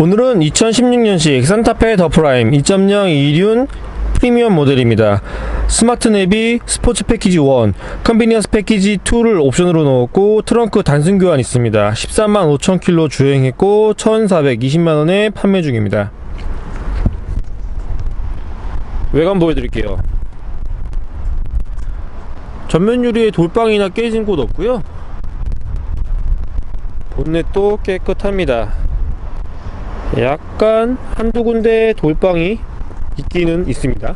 오늘은 2016년식 산타페 더 프라임 2.0 이륜 프리미엄 모델입니다. 스마트 내비 스포츠 패키지 1, 컨비니언스 패키지 2를 옵션으로 넣었고 트렁크 단순 교환 있습니다. 13만 5천 킬로 주행했고 1,420만 원에 판매 중입니다. 외관 보여드릴게요. 전면 유리에 돌방이나 깨진 곳 없고요. 본넷도 깨끗합니다. 약간 한두 군데 돌방이 있기는 있습니다.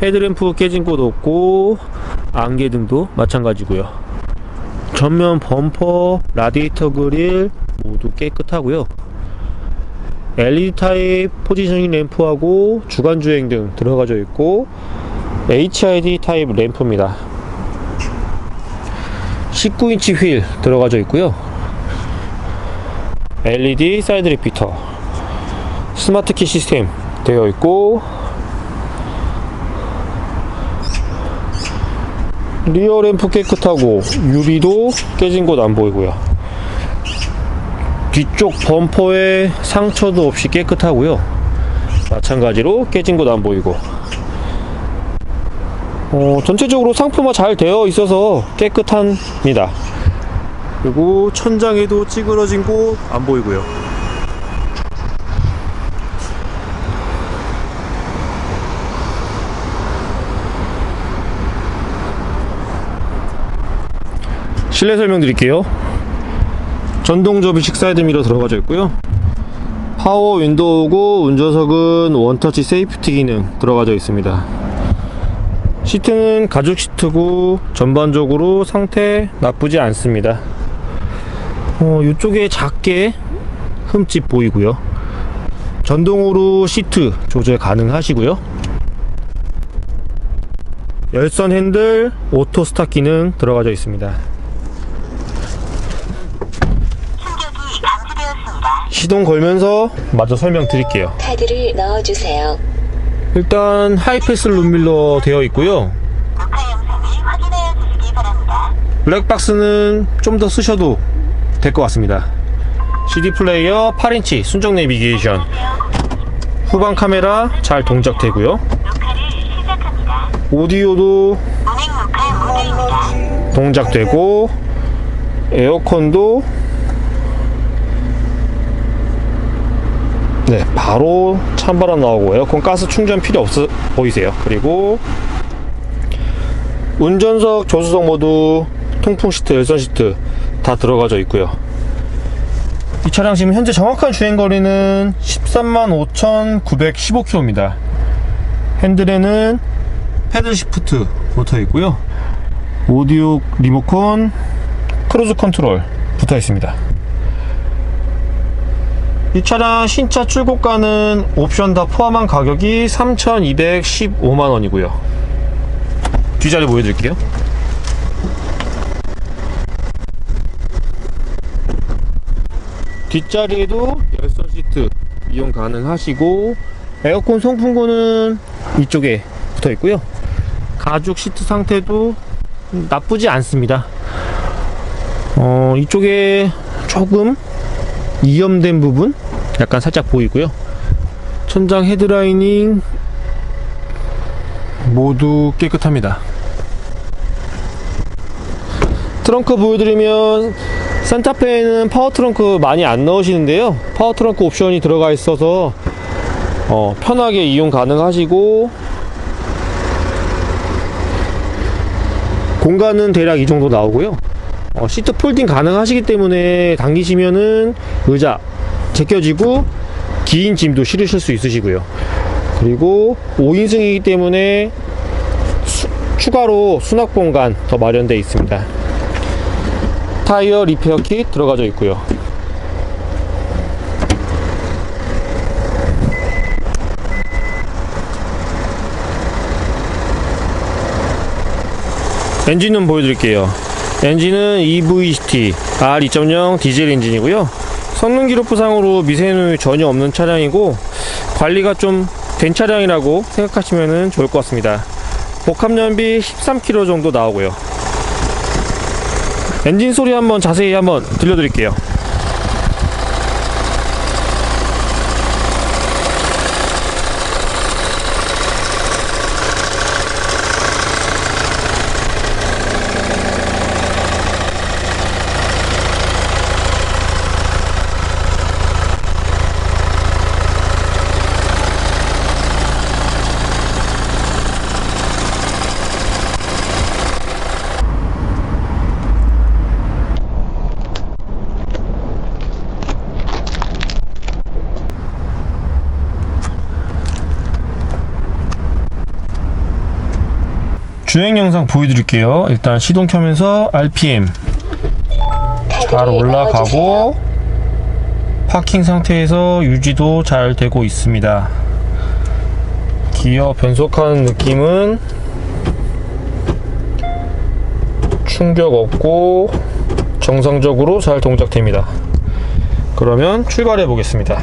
헤드램프 깨진 곳 없고 안개등도 마찬가지고요. 전면 범퍼, 라디에이터 그릴 모두 깨끗하고요. LED 타입 포지셔닝 램프하고 주간 주행 등 들어가져 있고 HID 타입 램프입니다. 19인치 휠 들어가져 있고요. LED 사이드 리피터. 스마트 키 시스템 되어 있고 리어 램프 깨끗하고 유리도 깨진 곳 안 보이고요. 뒤쪽 범퍼에 상처도 없이 깨끗하고요. 마찬가지로 깨진 곳 안 보이고. 어, 전체적으로 상품화 잘 되어 있어서 깨끗합니다 그리고 천장에도 찌그러진 곳 안 보이고요. 실내 설명 드릴게요. 전동 접이식 사이드 미러 들어가져 있고요. 파워 윈도우고 운전석은 원터치 세이프티 기능 들어가져 있습니다. 시트는 가죽 시트고 전반적으로 상태 나쁘지 않습니다. 어, 이쪽에 작게 흠집 보이고요. 전동으로 시트 조절 가능하시고요. 열선 핸들 오토 스타 기능 들어가져 있습니다. 시동 걸면서 마저 설명드릴게요. 카드를 넣어주세요. 일단 하이패스 룸밀러 되어 있고요. 블랙박스는 좀 더 쓰셔도 될 것 같습니다. CD 플레이어 8인치 순정 내비게이션 후방 카메라 잘 동작되고요. 오디오도. 동작되고 에어컨도 네 바로 찬바람 나오고 에어컨 가스 충전 필요 없어 보이세요 그리고 운전석 조수석 모두 통풍 시트 열선 시트 다 들어가져 있고요 이 차량 지금 현재 정확한 주행 거리는 13만 5,915km입니다 핸들에는 패들 시프트 붙어 있고요 오디오 리모컨 크루즈 컨트롤 붙어 있습니다. 이 차량 신차 출고가는 옵션 다 포함한 가격이 3,215만 원이고요. 뒷자리 보여드릴게요. 뒷자리에도 열선 시트 이용 가능하시고 에어컨 송풍구는 이쪽에 붙어 있고요. 가죽 시트 상태도 나쁘지 않습니다. 어, 이쪽에 조금 이염된 부분 약간 살짝 보이고요. 천장 헤드라이닝 모두 깨끗합니다. 트렁크 보여드리면 산타페에는 파워 트렁크 많이 안 넣으시는데요. 파워 트렁크 옵션이 들어가 있어서 어, 편하게 이용 가능하시고 공간은 대략 이 정도 나오고요. 어, 시트 폴딩 가능하시기 때문에 당기시면은 의자 제껴지고 긴 짐도 실으실 수 있으시고요. 그리고 5인승이기 때문에 수- 추가로 수납 공간 더 마련되어 있습니다. 타이어 리페어 킷 들어가져 있고요. 엔진은 보여드릴게요. 엔진은 EVCT R2.0 디젤 엔진이고요. 성능 기록부상으로 미세누이 전혀 없는 차량이고 관리가 좀 된 차량이라고 생각하시면 좋을 것 같습니다. 복합연비 13km 정도 나오고요. 엔진 소리 한번 자세히 한번 들려드릴게요. 주행 영상 보여드릴게요. 일단 시동 켜면서 RPM 잘. 올라가고 파킹 상태에서 유지도 잘 되고 있습니다. 기어 변속하는 느낌은 충격 없고 정상적으로 잘 동작됩니다. 그러면 출발해 보겠습니다.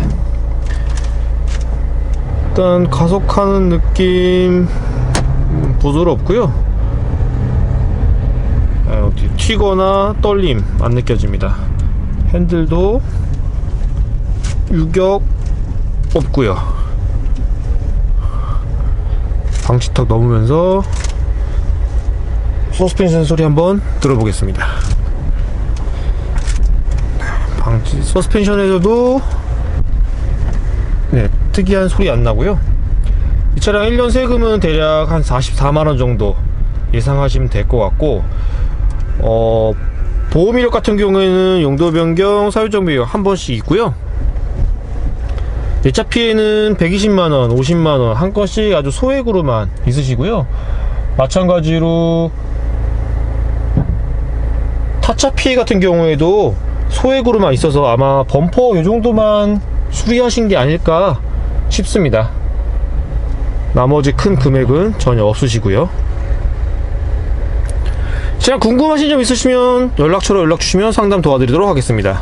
일단 가속하는 느낌 음, 부드럽고요. 아, 튀거나 떨림 안 느껴집니다. 핸들도 유격 없고요. 방지턱 넘으면서 서스펜션 소리 한번 들어보겠습니다. 방지 서스펜션에서도 네, 특이한 소리 안 나고요. 이 차량 1년 세금은 대략 한 44만원 정도 예상하시면 될 것 같고, 어, 보험 이력 같은 경우에는 용도 변경, 사유정 비용 한 번씩 있고요. 내차 피해는 120만원, 50만원 한 건씩 아주 소액으로만 있으시고요. 마찬가지로 타차 피해 같은 경우에도 소액으로만 있어서 아마 범퍼 요 정도만 수리하신 게 아닐까 싶습니다. 나머지 큰 금액은 전혀 없으시고요. 제가 궁금하신 점 있으시면 연락처로 연락 주시면 상담 도와드리도록 하겠습니다.